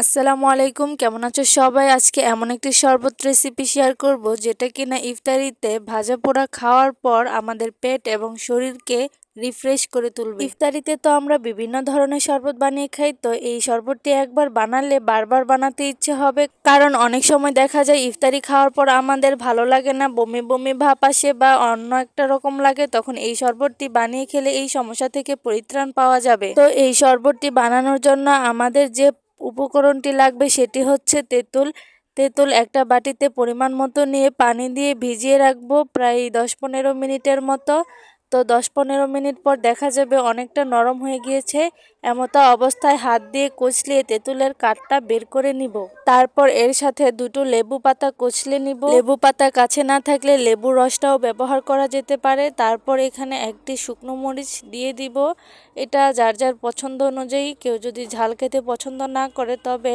আসসালামু আলাইকুম, কেমন আছো সবাই? আজকে এমন একটি শরবত রেসিপি শেয়ার করব, যেটা কিনা ইফতারিতে ভাজা পোড়া খাওয়ার পর আমাদের পেট এবং শরীরকে রিফ্রেশ করে তুলবে। ইফতারিতে তো আমরা বিভিন্ন ধরনের শরবত বানিয়ে খাই, তো এই শরবতটি একবার বানালে বারবার বানাতে ইচ্ছে হবে। কারণ অনেক সময় দেখা যায়, ইফতারি খাওয়ার পর আমাদের ভালো লাগে না, বমি বমি ভাব আসে বা অন্য একটা রকম লাগে, তখন এই শরবতটি বানিয়ে খেলে এই সমস্যা থেকে পরিত্রাণ পাওয়া যাবে। তো এই শরবতটি বানানোর জন্য আমাদের যে উপকরণটি লাগবে সেটি হচ্ছে তেঁতুল। তেঁতুল একটা বাটিতে পরিমাণ মতো নিয়ে পানি দিয়ে ভিজিয়ে রাখব, প্রায় দশ পনেরো মিনিটের মতো। তো দশ পনেরো মিনিট পর দেখা যাবে অনেকটা নরম হয়ে গিয়েছে। এমতো অবস্থায় হাত দিয়ে কচলিয়ে তেঁতুলের কাঠটা বের করে নিব। তারপর এর সাথে দুটো লেবু পাতা কচলে নিব। লেবু পাতা কাছে না থাকলে লেবু রসটাও ব্যবহার করা যেতে পারে। তারপর এখানে একটি শুকনো মরিচ দিয়ে দিব। এটা যার যার পছন্দ অনুযায়ী, কেউ যদি ঝাল খেতে পছন্দ না করে তবে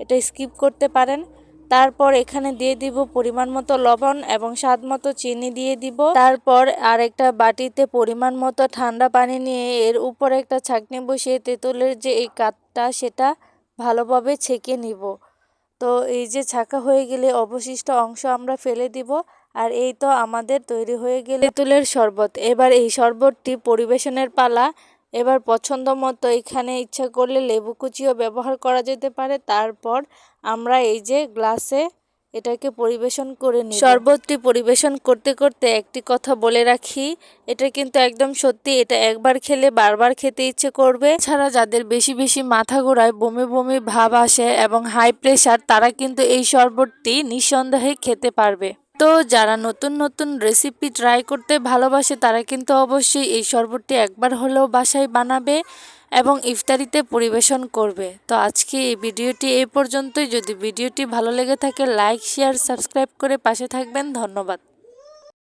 এটা স্কিপ করতে পারেন। তারপর এখানে দিয়ে দিব পরিমাণ মতো লবণ এবং স্বাদ মতো চিনি দিয়ে দিব। তারপর আরেকটা বাটিতে পরিমাণ মতো ঠান্ডা পানি নিয়ে এর উপর একটা ছাকনি বসিয়ে তেঁতুলের যে এই কাঠটা সেটা ভালোভাবে ছেঁকে নিব। তো এই যে ছাকা হয়ে গেলে অবশিষ্ট অংশ আমরা ফেলে দিব আর এই তো আমাদের তৈরি হয়ে গেলে তেঁতুলের শরবত। এবার এই শরবতটি পরিবেশনের পালা এবার পছন্দ মতো এখানে ইচ্ছা করলে লেবু কুচিও ব্যবহার করা যেতে পারে। তারপর আমরা এই যে গ্লাসে এটাকে পরিবেশন করে নিই শরবতটি পরিবেশন করতে করতে একটি কথা বলে রাখি, এটা কিন্তু একদম সত্যি, এটা একবার খেলে বারবার খেতে ইচ্ছে করবে। ছাড়া যাদের বেশি বেশি মাথা ঘোরায়, বমি বমি ভাব আসে এবং হাই প্রেশার তারা কিন্তু এই শরবতটি নিঃসন্দেহে খেতে পারবে। তো যারা নতুন নতুন রেসিপি ট্রাই করতে ভালোবাসে, তারা কিন্তু অবশ্যই এই শরবতটি একবার হলেও বাসায় বানাবে এবং ইফতারিতে পরিবেশন করবে। তো আজকে এই ভিডিওটি এই পর্যন্তই। যদি ভিডিওটি ভালো লেগে থাকে লাইক শেয়ার সাবস্ক্রাইব করে পাশে থাকবেন। ধন্যবাদ।